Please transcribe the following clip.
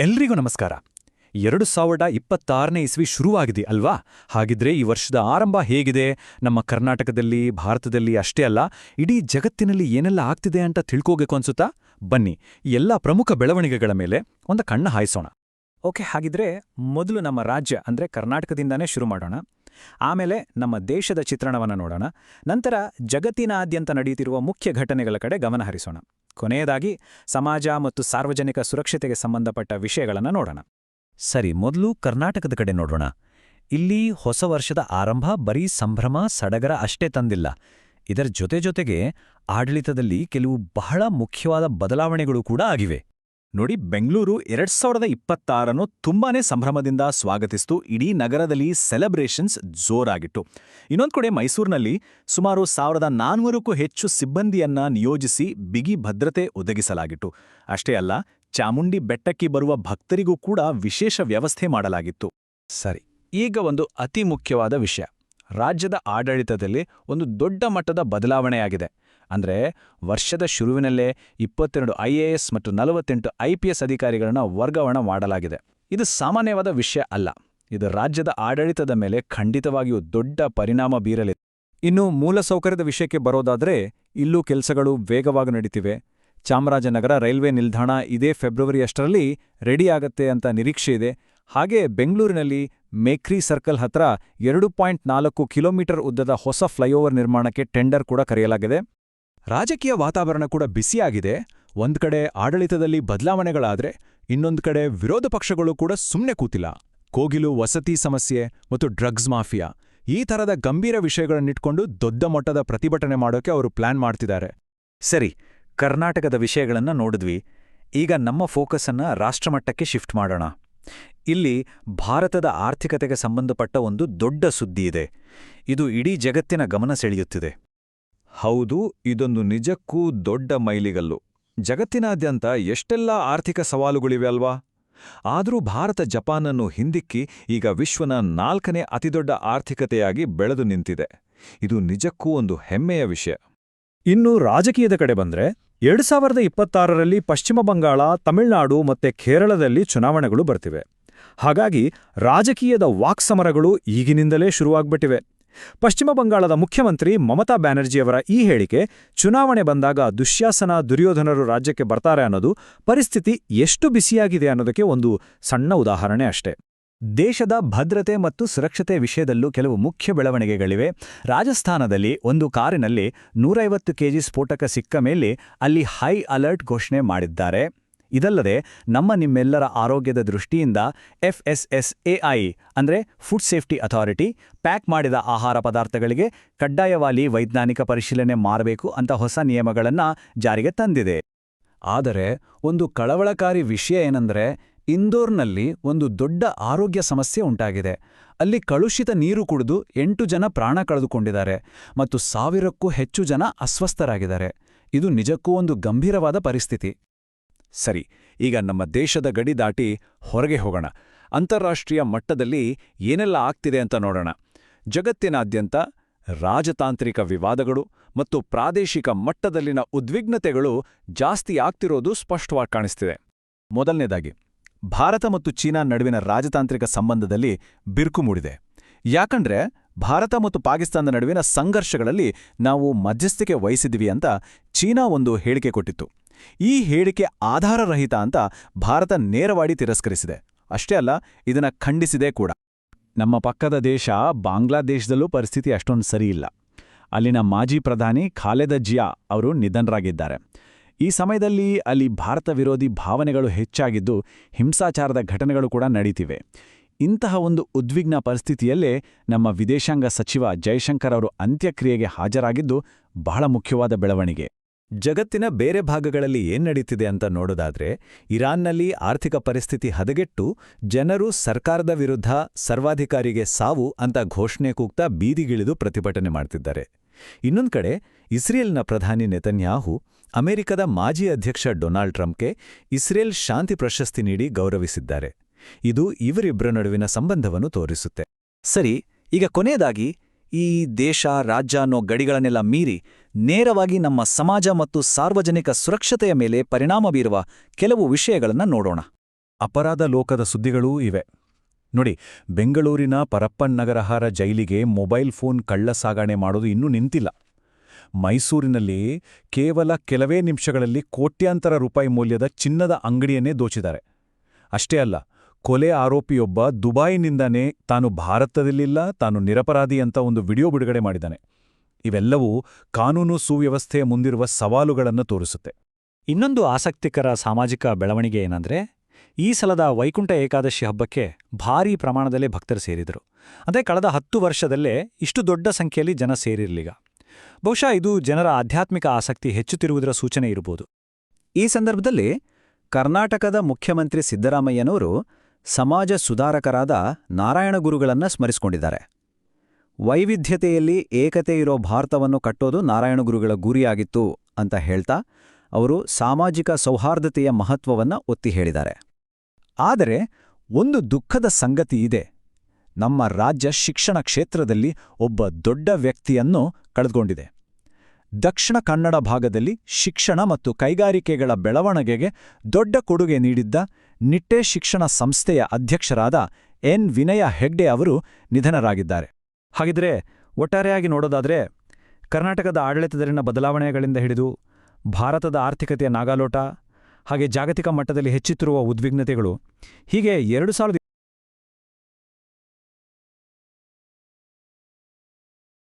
ಎಲ್ರಿಗೂ ನಮಸ್ಕಾರ. ಎರಡು ಸಾವಿರದ ಇಪ್ಪತ್ತಾರನೇ ಇಸ್ವಿ ಶುರುವಾಗಿದೆ ಅಲ್ವಾ? ಹಾಗಿದ್ರೆ ಈ ವರ್ಷದ ಆರಂಭ ಹೇಗಿದೆ? ನಮ್ಮ ಕರ್ನಾಟಕದಲ್ಲಿ, ಭಾರತದಲ್ಲಿ ಅಷ್ಟೇ ಅಲ್ಲ, ಇಡೀ ಜಗತ್ತಿನಲ್ಲಿ ಏನೆಲ್ಲ ಆಗ್ತಿದೆ ಅಂತ ತಿಳ್ಕೋಬೇಕು ಅನ್ಸುತ್ತಾ? ಬನ್ನಿ ಎಲ್ಲ ಪ್ರಮುಖ ಬೆಳವಣಿಗೆಗಳ ಮೇಲೆ ಒಂದು ಕಣ್ಣ ಹಾಯಿಸೋಣ. ಓಕೆ, ಹಾಗಿದ್ರೆ ಮೊದಲು ನಮ್ಮ ರಾಜ್ಯ, ಅಂದ್ರೆ ಕರ್ನಾಟಕದಿಂದನೇ ಶುರು ಮಾಡೋಣ. ಆಮೇಲೆ ನಮ್ಮ ದೇಶದ ಚಿತ್ರಣವನ್ನು ನೋಡೋಣ. ನಂತರ ಜಗತ್ತಿನಾದ್ಯಂತ ನಡೆಯುತ್ತಿರುವ ಮುಖ್ಯ ಘಟನೆಗಳ ಕಡೆ ಗಮನ ಹರಿಸೋಣ. ಕೊನೆಯದಾಗಿ, ಸಮಾಜ ಮತ್ತು ಸಾರ್ವಜನಿಕ ಸುರಕ್ಷತೆಗೆ ಸಂಬಂಧಪಟ್ಟ ವಿಷಯಗಳನ್ನು ನೋಡೋಣ. ಸರಿ, ಮೊದಲು ಕರ್ನಾಟಕದ ಕಡೆ ನೋಡೋಣ. ಇಲ್ಲಿ ಹೊಸ ವರ್ಷದ ಆರಂಭ ಬರೀ ಸಂಭ್ರಮ, ಸಡಗರ ಅಷ್ಟೇ ತಂದಿಲ್ಲ. ಇದರ ಜೊತೆ ಜೊತೆಗೆ ಆಡಳಿತದಲ್ಲಿ ಕೆಲವು ಬಹಳ ಮುಖ್ಯವಾದ ಬದಲಾವಣೆಗಳು ಕೂಡ ಆಗಿವೆ. ನೋಡಿ, ಬೆಂಗಳೂರು ಎರಡ್ ಸಾವಿರದ ಇಪ್ಪತ್ತಾರನ್ನು ತುಂಬಾನೇ ಸಂಭ್ರಮದಿಂದ ಸ್ವಾಗತಿಸ್ತು. ಇಡೀ ನಗರದಲ್ಲಿ ಸೆಲೆಬ್ರೇಷನ್ಸ್ ಜೋರಾಗಿತ್ತು. ಇನ್ನೊಂದು ಕಡೆ ಮೈಸೂರಿನಲ್ಲಿ ಸುಮಾರು ಸಾವಿರದ ನಾನ್ನೂರಕ್ಕೂ ಹೆಚ್ಚು ಸಿಬ್ಬಂದಿಯನ್ನ ನಿಯೋಜಿಸಿ ಬಿಗಿ ಭದ್ರತೆ ಒದಗಿಸಲಾಗಿತ್ತು. ಅಷ್ಟೇ ಅಲ್ಲ, ಚಾಮುಂಡಿ ಬೆಟ್ಟಕ್ಕೆ ಬರುವ ಭಕ್ತರಿಗೂ ಕೂಡ ವಿಶೇಷ ವ್ಯವಸ್ಥೆ ಮಾಡಲಾಗಿತ್ತು. ಸರಿ, ಈಗ ಒಂದು ಅತಿ ಮುಖ್ಯವಾದ ವಿಷಯ. ರಾಜ್ಯದ ಆಡಳಿತದಲ್ಲಿ ಒಂದು ದೊಡ್ಡ ಮಟ್ಟದ ಬದಲಾವಣೆಯಾಗಿದೆ. ಅಂದ್ರೆ ವರ್ಷದ ಶುರುವಿನಲ್ಲೇ ಇಪ್ಪತ್ತೆರಡು ಐಎಎಸ್ ಮತ್ತು ನಲವತ್ತೆಂಟು ಐಪಿಎಸ್ ಅಧಿಕಾರಿಗಳನ್ನು ವರ್ಗಾವಣೆ ಮಾಡಲಾಗಿದೆ. ಇದು ಸಾಮಾನ್ಯವಾದ ವಿಷಯ ಅಲ್ಲ. ಇದು ರಾಜ್ಯದ ಆಡಳಿತದ ಮೇಲೆ ಖಂಡಿತವಾಗಿಯೂ ದೊಡ್ಡ ಪರಿಣಾಮ ಬೀರಲಿದೆ ಇನ್ನು ಮೂಲಸೌಕರ್ಯದ ವಿಷಯಕ್ಕೆ ಬರೋದಾದರೆ ಇಲ್ಲೂ ಕೆಲಸಗಳು ವೇಗವಾಗಿ ನಡೀತಿವೆ. ಚಾಮರಾಜನಗರ ರೈಲ್ವೆ ನಿಲ್ದಾಣ ಇದೇ ಫೆಬ್ರವರಿ ಅಷ್ಟರಲ್ಲಿ ರೆಡಿಯಾಗತ್ತೆ ಅಂತ ನಿರೀಕ್ಷೆ ಇದೆ. ಹಾಗೆ ಬೆಂಗಳೂರಿನಲ್ಲಿ ಮೇಕ್ರಿ ಸರ್ಕಲ್ ಹತ್ರ ಎರಡು ಪಾಯಿಂಟ್ ನಾಲ್ಕು ಕಿಲೋಮೀಟರ್ ಉದ್ದದ ಹೊಸ ಫ್ಲೈಓವರ್ ನಿರ್ಮಾಣಕ್ಕೆ ಟೆಂಡರ್ ಕೂಡ ಕರೆಯಲಾಗಿದೆ. ರಾಜಕೀಯ ವಾತಾವರಣ ಕೂಡ ಬಿಸಿಯಾಗಿದೆ ಒಂದ್ ಕಡೆ ಆಡಳಿತದಲ್ಲಿ ಬದಲಾವಣೆಗಳಾದ್ರೆ, ಇನ್ನೊಂದು ಕಡೆ ವಿರೋಧ ಪಕ್ಷಗಳು ಕೂಡ ಸುಮ್ಮನೆ ಕೂತಿಲ್ಲ. ಕೋಗಿಲು, ವಸತಿ ಸಮಸ್ಯೆ ಮತ್ತು ಡ್ರಗ್ಸ್ ಮಾಫಿಯಾ ಈ ಥರದ ಗಂಭೀರ ವಿಷಯಗಳನ್ನಿಟ್ಕೊಂಡು ದೊಡ್ಡ ಮಟ್ಟದ ಪ್ರತಿಭಟನೆ ಮಾಡೋಕೆ ಅವರು ಪ್ಲಾನ್ ಮಾಡ್ತಿದ್ದಾರೆ. ಸರಿ, ಕರ್ನಾಟಕದ ವಿಷಯಗಳನ್ನ ನೋಡಿದ್ವಿ. ಈಗ ನಮ್ಮ ಫೋಕಸ್ಸನ್ನು ರಾಷ್ಟ್ರಮಟ್ಟಕ್ಕೆ ಶಿಫ್ಟ್ ಮಾಡೋಣ. ಇಲ್ಲಿ ಭಾರತದ ಆರ್ಥಿಕತೆಗೆ ಸಂಬಂಧಪಟ್ಟ ಒಂದು ದೊಡ್ಡ ಸುದ್ದಿ ಇದೆ. ಇದು ಇಡೀ ಜಗತ್ತಿನ ಗಮನ ಸೆಳೆಯುತ್ತಿದೆ. ಹೌದು, ಇದೊಂದು ನಿಜಕ್ಕೂ ದೊಡ್ಡ ಮೈಲಿಗಲ್ಲು. ಜಗತ್ತಿನಾದ್ಯಂತ ಎಷ್ಟೆಲ್ಲ ಆರ್ಥಿಕ ಸವಾಲುಗಳಿವೆ ಅಲ್ವಾ? ಆದರೂ ಭಾರತ ಜಪಾನನ್ನು ಹಿಂದಿಕ್ಕಿ ಈಗ ವಿಶ್ವನ ನಾಲ್ಕನೇ ಅತಿದೊಡ್ಡ ಆರ್ಥಿಕತೆಯಾಗಿ ಬೆಳೆದು ನಿಂತಿದೆ. ಇದು ನಿಜಕ್ಕೂ ಒಂದು ಹೆಮ್ಮೆಯ ವಿಷಯ. ಇನ್ನು ರಾಜಕೀಯದ ಕಡೆ ಬಂದ್ರೆ, ಎರಡು ಸಾವಿರದ ಇಪ್ಪತ್ತಾರರಲ್ಲಿ ಪಶ್ಚಿಮ ಬಂಗಾಳ, ತಮಿಳುನಾಡು ಮತ್ತೆ ಕೇರಳದಲ್ಲಿ ಚುನಾವಣೆಗಳು ಬರ್ತಿವೆ. ಹಾಗಾಗಿ ರಾಜಕೀಯದ ವಾಕ್ಸಮರಗಳು ಈಗಿನಿಂದಲೇ ಶುರುವಾಗ್ಬಿಟ್ಟಿವೆ. ಪಶ್ಚಿಮ ಬಂಗಾಳದ ಮುಖ್ಯಮಂತ್ರಿ ಮಮತಾ ಬ್ಯಾನರ್ಜಿಯವರ ಈ ಹೇಳಿಕೆ, ಚುನಾವಣೆ ಬಂದಾಗ ದುಶ್ಯಾಸನ ದುರ್ಯೋಧನರು ರಾಜ್ಯಕ್ಕೆ ಬರ್ತಾರೆ ಅನ್ನೋದು ಪರಿಸ್ಥಿತಿ ಎಷ್ಟು ಬಿಸಿಯಾಗಿದೆ ಅನ್ನೋದಕ್ಕೆ ಒಂದು ಸಣ್ಣ ಉದಾಹರಣೆ ಅಷ್ಟೇ. ದೇಶದ ಭದ್ರತೆ ಮತ್ತು ಸುರಕ್ಷತೆ ವಿಷಯದಲ್ಲೂ ಕೆಲವು ಮುಖ್ಯ ಬೆಳವಣಿಗೆಗಳಿವೆ. ರಾಜಸ್ಥಾನದಲ್ಲಿ ಒಂದು ಕಾರಿನಲ್ಲಿ ನೂರೈವತ್ತು ಕೆಜಿ ಸ್ಫೋಟಕ ಸಿಕ್ಕ ಮೇಲೆ ಅಲ್ಲಿ ಹೈ ಅಲರ್ಟ್ ಘೋಷಣೆ ಮಾಡಿದ್ದಾರೆ. ಇದಲ್ಲದೆ ನಮ್ಮ ನಿಮ್ಮೆಲ್ಲರ ಆರೋಗ್ಯದ ದೃಷ್ಟಿಯಿಂದ ಎಫ್ಎಸ್ಎಸ್ಎಐ ಅಂದ್ರೆ ಫುಡ್ ಸೇಫ್ಟಿ ಅಥಾರಿಟಿ ಪ್ಯಾಕ್ ಮಾಡಿದ ಆಹಾರ ಪದಾರ್ಥಗಳಿಗೆ ಕಡ್ಡಾಯವಾಗಿ ವೈಜ್ಞಾನಿಕ ಪರಿಶೀಲನೆ ಮಾಡಬೇಕು ಅಂತ ಹೊಸ ನಿಯಮಗಳನ್ನು ಜಾರಿಗೆ ತಂದಿದೆ. ಆದರೆ ಒಂದು ಕಳವಳಕಾರಿ ವಿಷಯ ಏನಂದರೆ ಇಂದೋರ್ನಲ್ಲಿ ಒಂದು ದೊಡ್ಡ ಆರೋಗ್ಯ ಸಮಸ್ಯೆ ಉಂಟಾಗಿದೆ. ಅಲ್ಲಿ ಕಳುಷಿತ ನೀರು ಕುಡಿದು ಎಂಟು ಜನ ಪ್ರಾಣ ಕಳೆದುಕೊಂಡಿದ್ದಾರೆ ಮತ್ತು ಸಾವಿರಕ್ಕೂ ಹೆಚ್ಚು ಜನ ಅಸ್ವಸ್ಥರಾಗಿದ್ದಾರೆ. ಇದು ನಿಜಕ್ಕೂ ಒಂದು ಗಂಭೀರವಾದ ಪರಿಸ್ಥಿತಿ. ಸರಿ, ಈಗ ನಮ್ಮ ದೇಶದ ಗಡಿ ದಾಟಿ ಹೊರಗೆ ಹೋಗೋಣ. ಅಂತಾರಾಷ್ಟ್ರೀಯ ಮಟ್ಟದಲ್ಲಿ ಏನೆಲ್ಲ ಆಗ್ತಿದೆ ಅಂತ ನೋಡೋಣ. ಜಗತ್ತಿನಾದ್ಯಂತ ರಾಜತಾಂತ್ರಿಕ ವಿವಾದಗಳು ಮತ್ತು ಪ್ರಾದೇಶಿಕ ಮಟ್ಟದಲ್ಲಿನ ಉದ್ವಿಗ್ನತೆಗಳು ಜಾಸ್ತಿ ಆಗ್ತಿರೋದು ಸ್ಪಷ್ಟವಾಗಿ ಕಾಣಿಸ್ತಿದೆ. ಮೊದಲನೇದಾಗಿ, ಭಾರತ ಮತ್ತು ಚೀನಾ ನಡುವಿನ ರಾಜತಾಂತ್ರಿಕ ಸಂಬಂಧದಲ್ಲಿ ಬಿರುಕು ಮೂಡಿದೆ. ಯಾಕಂದ್ರೆ, ಭಾರತ ಮತ್ತು ಪಾಕಿಸ್ತಾನದ ನಡುವಿನ ಸಂಘರ್ಷಗಳಲ್ಲಿ ನಾವು ಮಧ್ಯಸ್ಥಿಕೆ ವಹಿಸಿದ್ವಿ ಅಂತ ಚೀನಾ ಒಂದು ಹೇಳಿಕೆ ಕೊಟ್ಟಿತ್ತು. ಈ ಹೇಳಿಕೆ ಆಧಾರರಹಿತ ಅಂತ ಭಾರತ ನೇರವಾಗಿ ತಿರಸ್ಕರಿಸಿದೆ. ಅಷ್ಟೇ ಅಲ್ಲ, ಇದನ್ನ ಖಂಡಿಸಿದೆ ಕೂಡ. ನಮ್ಮ ಪಕ್ಕದ ದೇಶ ಬಾಂಗ್ಲಾದೇಶದಲ್ಲೂ ಪರಿಸ್ಥಿತಿ ಅಷ್ಟೊಂದು ಸರಿಯಿಲ್ಲ ಅಲ್ಲಿನ ಮಾಜಿ ಪ್ರಧಾನಿ ಖಾಲೆದ ಜಿಯಾ ಅವರು ನಿಧನರಾಗಿದ್ದಾರೆ. ಈ ಸಮಯದಲ್ಲಿ ಅಲ್ಲಿ ಭಾರತ ವಿರೋಧಿ ಭಾವನೆಗಳು ಹೆಚ್ಚಾಗಿದ್ದು ಹಿಂಸಾಚಾರದ ಘಟನೆಗಳು ಕೂಡ ನಡೀತಿವೆ. ಇಂತಹ ಒಂದು ಉದ್ವಿಗ್ನ ಪರಿಸ್ಥಿತಿಯಲ್ಲೇ ನಮ್ಮ ವಿದೇಶಾಂಗ ಸಚಿವ ಜೈಶಂಕರ್ ಅವರು ಅಂತ್ಯಕ್ರಿಯೆಗೆ ಹಾಜರಾಗಿದ್ದು ಬಹಳ ಮುಖ್ಯವಾದ ಬೆಳವಣಿಗೆ. ಜಗತ್ತಿನ ಬೇರೆ ಭಾಗಗಳಲ್ಲಿ ಏನ್ ನಡೀತಿದೆ ಅಂತ ನೋಡೋದಾದ್ರೆ, ಇರಾನ್ನಲ್ಲಿ ಆರ್ಥಿಕ ಪರಿಸ್ಥಿತಿ ಹದಗೆಟ್ಟು ಜನರು ಸರ್ಕಾರದ ವಿರುದ್ಧ ಸರ್ವಾಧಿಕಾರಿಗೆ ಸಾವು ಅಂತ ಘೋಷಣೆ ಕೂಗ್ತಾ ಬೀದಿಗಿಳಿದು ಪ್ರತಿಭಟನೆ ಮಾಡ್ತಿದ್ದಾರೆ. ಇನ್ನೊಂದು ಕಡೆ, ಇಸ್ರೇಲ್ನ ಪ್ರಧಾನಿ ನೆತನ್ಯಾಹು ಅಮೆರಿಕದ ಮಾಜಿ ಅಧ್ಯಕ್ಷ ಡೊನಾಲ್ಡ್ ಟ್ರಂಪ್ಗೆ ಇಸ್ರೇಲ್ ಶಾಂತಿ ಪ್ರಶಸ್ತಿ ನೀಡಿ ಗೌರವಿಸಿದ್ದಾರೆ. ಇದು ಇವರಿಬ್ಬರ ನಡುವಿನ ಸಂಬಂಧವನ್ನು ತೋರಿಸುತ್ತೆ. ಸರಿ, ಈಗ ಕೊನೆಯದಾಗಿ ಈ ದೇಶ ರಾಜ್ಯ ಅನ್ನೋ ಗಡಿಗಳನ್ನೆಲ್ಲ ಮೀರಿ ನೇರವಾಗಿ ನಮ್ಮ ಸಮಾಜ ಮತ್ತು ಸಾರ್ವಜನಿಕ ಸುರಕ್ಷತೆಯ ಮೇಲೆ ಪರಿಣಾಮ ಬೀರುವ ಕೆಲವು ವಿಷಯಗಳನ್ನು ನೋಡೋಣ. ಅಪರಾಧ ಲೋಕದ ಸುದ್ದಿಗಳೂ ಇವೆ. ನೋಡಿ, ಬೆಂಗಳೂರಿನ ಪರಪ್ಪನ್ನಗರಹಾರ ಜೈಲಿಗೆ ಮೊಬೈಲ್ ಫೋನ್ ಕಳ್ಳ ಸಾಗಣೆ ಮಾಡೋದು ಇನ್ನೂ ನಿಂತಿಲ್ಲ. ಮೈಸೂರಿನಲ್ಲಿ ಕೇವಲ ಕೆಲವೇ ನಿಮಿಷಗಳಲ್ಲಿ ಕೋಟ್ಯಾಂತರ ರೂಪಾಯಿ ಮೌಲ್ಯದ ಚಿನ್ನದ ಅಂಗಡಿಯನ್ನೇ ದೋಚಿದ್ದಾರೆ. ಅಷ್ಟೇ ಅಲ್ಲ ಕೊಲೆ ಆರೋಪಿಯೊಬ್ಬ ದುಬಾಯಿನಿಂದನೇ ತಾನು ಭಾರತದಲ್ಲಿಲ್ಲ, ತಾನು ನಿರಪರಾಧಿ ಅಂತ ಒಂದು ವಿಡಿಯೋ ಬಿಡುಗಡೆ ಮಾಡಿದ್ದಾನೆ. ಇವೆಲ್ಲವೂ ಕಾನೂನು ಸುವ್ಯವಸ್ಥೆಯ ಮುಂದಿರುವ ಸವಾಲುಗಳನ್ನು ತೋರಿಸುತ್ತೆ. ಇನ್ನೊಂದು ಆಸಕ್ತಿಕರ ಸಾಮಾಜಿಕ ಬೆಳವಣಿಗೆ ಏನಂದ್ರೆ, ಈ ಸಲದ ವೈಕುಂಠ ಏಕಾದಶಿ ಹಬ್ಬಕ್ಕೆ ಭಾರೀ ಪ್ರಮಾಣದಲ್ಲಿ ಭಕ್ತರು ಸೇರಿದರು. ಅದೇ ಕಳೆದ ಹತ್ತು ವರ್ಷದಲ್ಲೇ ಇಷ್ಟು ದೊಡ್ಡ ಸಂಖ್ಯೆಯಲ್ಲಿ ಜನ ಸೇರಿರಲಿಲ್ಲ ಬಹುಶಃ ಇದು ಜನರ ಆಧ್ಯಾತ್ಮಿಕ ಆಸಕ್ತಿ ಹೆಚ್ಚುತ್ತಿರುವುದರ ಸೂಚನೆ ಇರಬಹುದು ಈ ಸಂದರ್ಭದಲ್ಲಿ ಕರ್ನಾಟಕದ ಮುಖ್ಯಮಂತ್ರಿ ಸಿದ್ದರಾಮಯ್ಯನವರು ಸಮಾಜ ಸುಧಾರಕರಾದ ನಾರಾಯಣ ಗುರುಗಳನ್ನ ಸ್ಮರಿಸಿಕೊಂಡಿದ್ದಾರೆ. ವೈವಿಧ್ಯತೆಯಲ್ಲಿ ಏಕತೆ ಇರೋ ಭಾರತವನ್ನು ಕಟ್ಟೋದು ನಾರಾಯಣ ಗುರುಗಳ ಗುರಿಯಾಗಿತ್ತು ಅಂತ ಹೇಳ್ತಾ ಅವರು ಸಾಮಾಜಿಕ ಸೌಹಾರ್ದತೆಯ ಮಹತ್ವವನ್ನ ಒತ್ತಿ ಹೇಳಿದ್ದಾರೆ. ಆದರೆ ಒಂದು ದುಃಖದ ಸಂಗತಿ ಇದೆ. ನಮ್ಮ ರಾಜ್ಯ ಶಿಕ್ಷಣ ಕ್ಷೇತ್ರದಲ್ಲಿ ಒಬ್ಬ ದೊಡ್ಡ ವ್ಯಕ್ತಿಯನ್ನು ಕಳೆದುಕೊಂಡಿದೆ. ದಕ್ಷಿಣ ಕನ್ನಡ ಭಾಗದಲ್ಲಿ ಶಿಕ್ಷಣ ಮತ್ತು ಕೈಗಾರಿಕೆಗಳ ಬೆಳವಣಿಗೆಗೆ ದೊಡ್ಡ ಕೊಡುಗೆ ನೀಡಿದ್ದ ನಿಟ್ಟೆ ಶಿಕ್ಷಣ ಸಂಸ್ಥೆಯ ಅಧ್ಯಕ್ಷರಾದ ಎನ್. ವಿನಯ ಹೆಗ್ಡೆ ಅವರು ನಿಧನರಾಗಿದ್ದಾರೆ. ಹಾಗಿದ್ರೆ ಒಟ್ಟಾರೆಯಾಗಿ ನೋಡೋದಾದ್ರೆ, ಕರ್ನಾಟಕದ ಆಡಳಿತದಲ್ಲಿನ ಬದಲಾವಣೆಗಳಿಂದ ಹಿಡಿದು ಭಾರತದ ಆರ್ಥಿಕತೆಯ ನಾಗಾಲೋಟ, ಹಾಗೆ ಜಾಗತಿಕ ಮಟ್ಟದಲ್ಲಿ ಹೆಚ್ಚುತ್ತಿರುವ ಉದ್ವಿಗ್ನತೆಗಳು ಹೀಗೆ ಎರಡು ಸಾವಿರದ